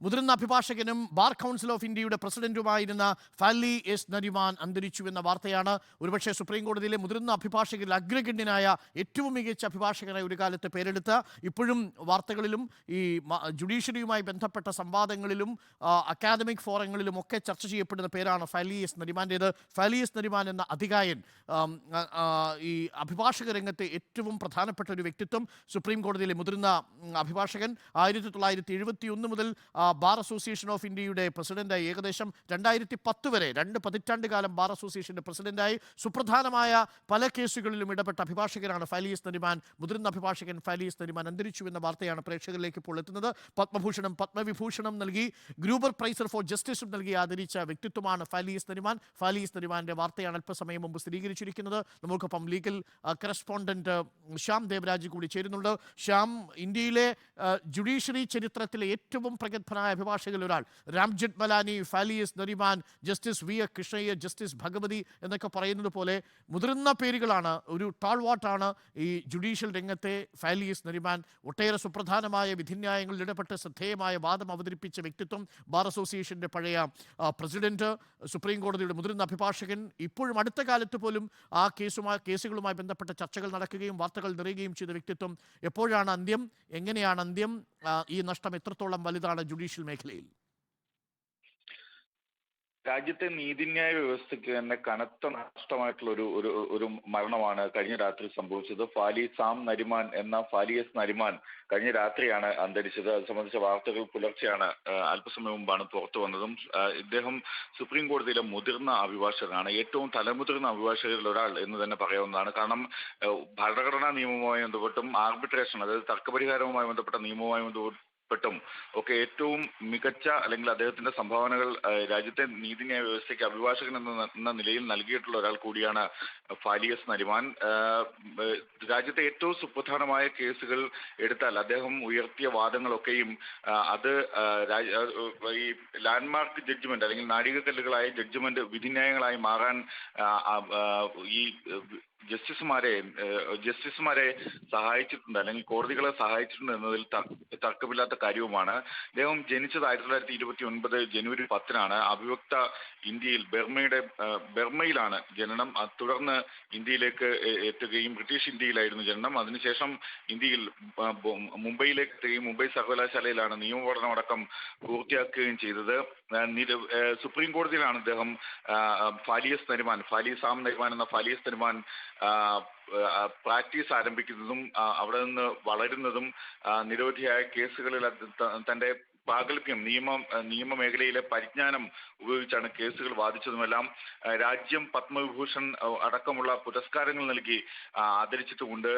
മുതിർന്ന അഭിഭാഷകനും bar council of ഇന്ത്യയുടെ പ്രസിഡന്റുമായിരുന്ന Fali S Nariman അന്തരിച്ചു എന്ന വാർത്തയാണ്. ഒരുപക്ഷെ സുപ്രീം കോടതിയിലെ മുതിർന്ന അഭിഭാഷകരിൽ അഗ്രഗണ്യനായ ഏറ്റവും മികച്ച അഭിഭാഷകനായി ഒരു കാലത്ത് പേരെടുത്ത ഇപ്പോഴും വാർത്തകളിലും ഈ ജുഡീഷ്യറിയുമായി ബന്ധപ്പെട്ട സംവാദങ്ങളിലും അക്കാദമിക് ഫോറങ്ങളിലും ഒക്കെ ചർച്ച ചെയ്യപ്പെടുന്ന പേരാണ് ഫാലി എസ് നരിമാന്റേത് ഫാലി എസ് നരിമാൻ എന്ന അധികായൻ ഈ അഭിഭാഷക രംഗത്തെ ഏറ്റവും പ്രധാനപ്പെട്ട ഒരു വ്യക്തിത്വം സുപ്രീം കോടതിയിലെ മുതിർന്ന അഭിഭാഷകൻ ആയിരത്തി തൊള്ളായിരത്തി എഴുപത്തി ഒന്ന് മുതൽ ബാർ അസോസിയേഷൻ ഓഫ് ഇന്ത്യയുടെ പ്രസിഡന്റായി ഏകദേശം രണ്ടായിരത്തി പത്ത് വരെ രണ്ട് പതിറ്റാണ്ട് കാലം ബാർ അസോസിയേഷന്റെ പ്രസിഡന്റായി സുപ്രധാനമായ പല കേസുകളിലും ഇടപെട്ട അഭിഭാഷകനാണ് ഫാലിയസ് നരിമാൻ. മുതിർന്ന അഭിഭാഷകൻ ഫാലിയസ് നരിമാൻ അന്തരിച്ചു എന്ന വാർത്തയാണ് പ്രേക്ഷകരിലേക്ക് ഇപ്പോൾ എത്തുന്നത്. പത്മഭൂഷണം പത്മവിഭൂഷണം നൽകി ഗ്രൂബർ പ്രൈസർ ഫോർ ജസ്റ്റിസും നൽകി ആദരിച്ച വ്യക്തിത്വമാണ് ഫാലിയസ് നരിമാൻ. ഫാലിയസ് നരിമാന്റെ വാർത്തയാണ് അല്പസമയം മുമ്പ് സ്ഥിരീകരിച്ചിരിക്കുന്നത്. നമുക്കൊപ്പം ലീഗൽ കറസ്പോണ്ടന്റ് ശ്യാം ദേവരാജ് കൂടി ചേരുന്നുണ്ട്. ശ്യാം ഇന്ത്യയിലെ ജുഡീഷ്യറി ചരിത്രത്തിലെ ഏറ്റവും പ്രഗത്ഭനായ അഭിഭാഷകരിൽ ഒരാൾ. Ramjith Malani Fali S Nariman justice V A Krishna Iyer justice Bhagwati എന്നൊക്കെ പറയുന്നത് പോലെ മുതിർന്ന പേരുകളാണ്. ഒരു ടാൾവാട്ടാണ് ഈ ജുഡീഷ്യൽ രംഗത്തെ ഫാലിയസ് നരിമാൻ. ഒട്ടേറെ സുപ്രധാനമായ വിധിന്യായങ്ങളിൽ ഇടപെട്ട് ശ്രദ്ധേയമായ വാദം അവതരിപ്പിച്ച വ്യക്തിത്വം ബാർ അസോസിയേഷന്റെ പഴയ പ്രസിഡന്റ് സുപ്രീം കോടതിയുടെ മുതിർന്ന അഭിഭാഷകൻ. ഇപ്പോഴും അടുത്ത കാലത്ത് പോലും ആ കേസുമായി കേസുകളുമായി ബന്ധപ്പെട്ട ചർച്ചകൾ നടക്കുകയും വാർത്തകൾ നിറയുകയും ചെയ്ത വ്യക്തിത്വം എപ്പോഴാണ് അന്ത്യം? എങ്ങനെയാണ് അന്ത്യം? ഈ നഷ്ടം എത്രത്തോളം വലുതാണ് ജുഡീഷ്യൽ മേഖലയിൽ? രാജ്യത്തെ നീതിന്യായ വ്യവസ്ഥയ്ക്ക് തന്നെ കനത്ത നഷ്ടമായിട്ടുള്ള ഒരു ഒരു ഒരു മരണമാണ് കഴിഞ്ഞ രാത്രി സംഭവിച്ചത്. ഫാലി സാം നരിമാൻ എന്ന ഫാലിയസ് നരിമാൻ കഴിഞ്ഞ രാത്രിയാണ് അന്തരിച്ചത്. അത് സംബന്ധിച്ച വാർത്തകൾ പുലർച്ചെയാണ് അല്പസമയം മുമ്പാണ് പുറത്തു വന്നതും ഇദ്ദേഹം സുപ്രീം കോടതിയിലെ മുതിർന്ന അഭിഭാഷകനാണ് ഏറ്റവും തലമുതിർന്ന അഭിഭാഷകരിൽ ഒരാൾ എന്ന് തന്നെ പറയാവുന്നതാണ്. കാരണം ഭരണഘടനാ നിയമവുമായി ബന്ധപ്പെട്ടും ആർബിട്രേഷൻ അതായത് തർക്കപരിഹാരവുമായി ബന്ധപ്പെട്ട നിയമവുമായി പ്പെട്ടും. ഒക്കെ ഏറ്റവും മികച്ച അല്ലെങ്കിൽ അദ്ദേഹത്തിന്റെ സംഭാവനകൾ രാജ്യത്തെ നീതിന്യായ വ്യവസ്ഥയ്ക്ക് അഭിഭാഷകൻ എന്ന നിലയിൽ നൽകിയിട്ടുള്ള ഒരാൾ കൂടിയാണ് ഫാലിയസ് നരിമാൻ. രാജ്യത്തെ ഏറ്റവും സുപ്രധാനമായ കേസുകൾ എടുത്താൽ അദ്ദേഹം ഉയർത്തിയ വാദങ്ങളൊക്കെയും അത് ഈ ലാൻഡ്മാർക്ക് ജഡ്ജ്മെന്റ് അല്ലെങ്കിൽ നാഴികക്കല്ലുകളായ ജഡ്ജ്മെന്റ് വിധിന്യായങ്ങളായി മാറാൻ ഈ ജസ്റ്റിസുമാരെ ജസ്റ്റിസുമാരെ സഹായിച്ചിട്ടുണ്ട് അല്ലെങ്കിൽ കോടതികളെ സഹായിച്ചിട്ടുണ്ട് എന്നതിൽ തർക്കമില്ലാത്ത കാര്യവുമാണ്. അദ്ദേഹം ജനിച്ചത് ആയിരത്തി തൊള്ളായിരത്തി ഇരുപത്തി ഒൻപത് ജനുവരി പത്തിനാണ്. അവിഭക്ത ഇന്ത്യയിൽ ബർമയുടെ ബർമയിലാണ് ജനനം. തുടർന്ന് ഇന്ത്യയിലേക്ക് എത്തുകയും ബ്രിട്ടീഷ് ഇന്ത്യയിലായിരുന്നു ജനനം. അതിനുശേഷം ഇന്ത്യയിൽ മുംബൈയിലേക്ക് എത്തുകയും മുംബൈ സർവകലാശാലയിലാണ് നിയമപഠനം അടക്കം പൂർത്തിയാക്കുകയും ചെയ്തത്. സുപ്രീം കോടതിയിലാണ് അദ്ദേഹം ഫാലിയസ് നരിമാൻ ഫാലി സാം നരിമാൻ എന്ന ഫാലിയസ് നരിമാൻ പ്രാക്ടീസ് ആരംഭിക്കുന്നതും അവിടെ നിന്ന് വളരുന്നതും നിരവധിയായ കേസുകളിൽ തന്റെ പ്രാഗൽഭ്യം നിയമ നിയമമേഖലയിലെ പരിജ്ഞാനം ഉപയോഗിച്ചാണ് കേസുകൾ വാദിച്ചതുമെല്ലാം രാജ്യം പത്മവിഭൂഷൺ അടക്കമുള്ള പുരസ്കാരങ്ങൾ നൽകി ആദരിച്ചിട്ടുമുണ്ട്.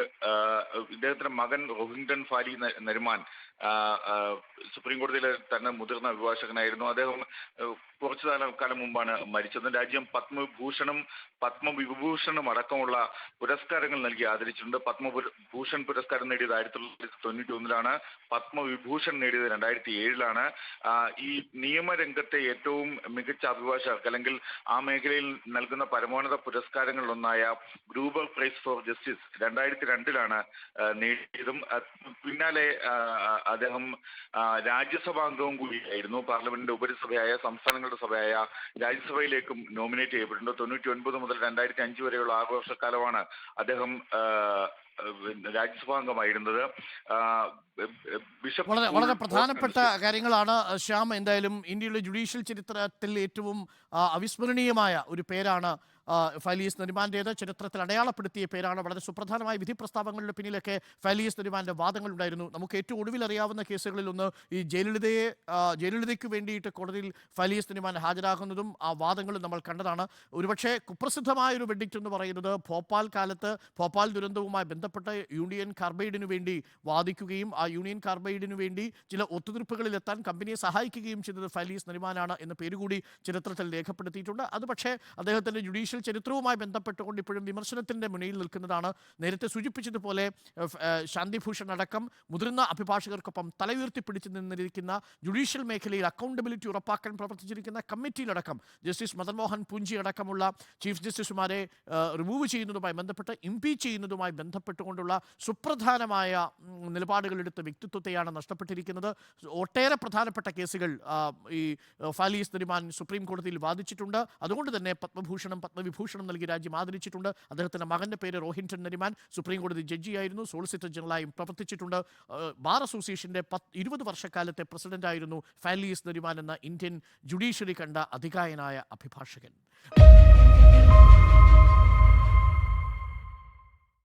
ഇദ്ദേഹത്തിന്റെ മകൻ റോഹിംഗ്ടൺ ഫാലി നരുമാൻ സുപ്രീം കോടതിയിലെ തന്നെ മുതിർന്ന അഭിഭാഷകനായിരുന്നു. അദ്ദേഹം കുറച്ചു കാലം മുമ്പാണ് മരിച്ചത്. രാജ്യം പത്മഭൂഷണും പത്മവിഭൂഷണും അടക്കമുള്ള പുരസ്കാരങ്ങൾ നൽകി ആദരിച്ചിട്ടുണ്ട്. പത്മഭൂഷൺ പുരസ്കാരം നേടിയത് ആയിരത്തി തൊള്ളായിരത്തി തൊണ്ണൂറ്റി ഒന്നിലാണ്. പത്മവിഭൂഷൺ നേടിയത് രണ്ടായിരത്തി ഏഴിലാണ് ഈ നിയമരംഗത്തെ ഏറ്റവും മികച്ച അഭിഭാഷകർക്ക് അല്ലെങ്കിൽ ആ മേഖലയിൽ നൽകുന്ന പരമോന്നത പുരസ്കാരങ്ങളിലൊന്നായ ഗ്രൂബർ പ്രൈസ് ഫോർ ജസ്റ്റിസ് രണ്ടായിരത്തി രണ്ടിലാണ് നേടിയതും. പിന്നാലെ അദ്ദേഹം രാജ്യസഭാംഗവും കൂടിയായിരുന്നു. പാർലമെന്റിന്റെ ഉപരിസഭയായ സംസ്ഥാനങ്ങളുടെ സഭയായ രാജ്യസഭയിലേക്കും നോമിനേറ്റ് ചെയ്യപ്പെട്ടിട്ടുണ്ട്. തൊണ്ണൂറ്റി ഒൻപത് മുതൽ രണ്ടായിരത്തി അഞ്ച് വരെയുള്ള ആറ് വർഷക്കാലമാണ് അദ്ദേഹം രാജ്യസഭാംഗമായിരുന്നത് ബിഷപ്പ് വളരെ വളരെ പ്രധാനപ്പെട്ട കാര്യങ്ങളാണ്. ശ്യാം എന്തായാലും ഇന്ത്യയുടെ ജുഡീഷ്യൽ ചരിത്രത്തിൽ ഏറ്റവും അവിസ്മരണീയമായ ഒരു പേരാണ് ആ, ഫാലിയസ് നരിമാന്റേത് ചരിത്രത്തിൽ അടയാളപ്പെടുത്തിയ പേരാണ്? വളരെ സുപ്രധാനമായ വിധി പ്രസ്താവങ്ങളുടെ പിന്നിലൊക്കെ ഫലീസ് നരിമാന്റെ വാദങ്ങളുണ്ടായിരുന്നു. നമുക്ക് ഏറ്റവും ഒടുവിൽ അറിയാവുന്ന കേസുകളിൽ ഒന്ന് ഈ ജയലളിതയെ ജയലളിതയ്ക്ക് വേണ്ടിയിട്ട് കോടതിയിൽ ഫലീസ് നരിമാൻ ഹാജരാകുന്നതും ആ വാദങ്ങളും നമ്മൾ കണ്ടതാണ്. ഒരുപക്ഷെ കുപ്രസിദ്ധമായ ഒരു വെഡിക്റ്റ് എന്ന് പറയുന്നത് ഭോപ്പാൽ കാലത്ത് ഭോപ്പാൽ ദുരന്തവുമായി ബന്ധപ്പെട്ട യൂണിയൻ കാർബൈഡിനു വേണ്ടി വാദിക്കുകയും ആ യൂണിയൻ കാർബൈഡിനു വേണ്ടി ചില ഒത്തുതീർപ്പുകളിൽ എത്താൻ കമ്പനിയെ സഹായിക്കുകയും ചെയ്തത് ഫലീസ് നരിമാനാണ് എന്ന പേരുകൂടി ചരിത്രത്തിൽ രേഖപ്പെടുത്തിയിട്ടുണ്ട്. അത് പക്ഷേ അദ്ദേഹത്തിന്റെ ജുഡീഷ്യൽ ചരിത്രവുമായി ബന്ധപ്പെട്ടുകൊണ്ട് ഇപ്പോഴും വിമർശനത്തിന്റെ മുന്നിൽ നിൽക്കുന്നതാണ്. നേരത്തെ സൂചിപ്പിച്ചതുപോലെ ശാന്തിഭൂഷൺ അടക്കം മുതിർന്ന അഭിഭാഷകർക്കൊപ്പം തലയുയർത്തി പിടിച്ചു നിന്നിരിക്കുന്ന ജുഡീഷ്യൽ മേഖലയിൽ അക്കൗണ്ടബിലിറ്റി ഉറപ്പാക്കാൻ പ്രവർത്തിച്ചിരിക്കുന്ന കമ്മിറ്റിയിലടക്കം ജസ്റ്റിസ് മദൻമോഹൻ പൂഞ്ചി അടക്കമുള്ള ചീഫ് ജസ്റ്റിസുമാരെ റിമൂവ് ചെയ്യുന്നതുമായി ബന്ധപ്പെട്ട് ഇംപീച്ച് ചെയ്യുന്നതുമായി ബന്ധപ്പെട്ടുകൊണ്ടുള്ള സുപ്രധാനമായ നിലപാടുകളെടുത്ത് വ്യക്തിത്വത്തെയാണ് നഷ്ടപ്പെട്ടിരിക്കുന്നത്. ഒട്ടേറെ പ്രധാനപ്പെട്ട കേസുകൾ ഈ ഫാലിസ് നരിമാൻ സുപ്രീം കോടതിയിൽ വാദിച്ചിട്ടുണ്ട്. അതുകൊണ്ട് തന്നെ പത്മഭൂഷണം പത്മവിഭൂഷണം നൽകി രാജ്യം ആദരിച്ചിട്ടുണ്ട്. അദ്ദേഹത്തിന്റെ മകന്റെ പേര് റോഹിൻടൺ നരിമാൻ. സുപ്രീം കോടതി ജഡ്ജിയായിരുന്നു. സോളിസിറ്റർ ജനറലായും പ്രവർത്തിച്ചിട്ടുണ്ട്. ബാർ അസോസിയേഷന്റെ പത്ത് ഇരുപത് വർഷക്കാലത്തെ പ്രസിഡന്റായിരുന്നു ഫാലിയസ് നരിമാൻ എന്ന ഇന്ത്യൻ ജുഡീഷ്യറി കണ്ട അധികായനായ അഭിഭാഷകൻ.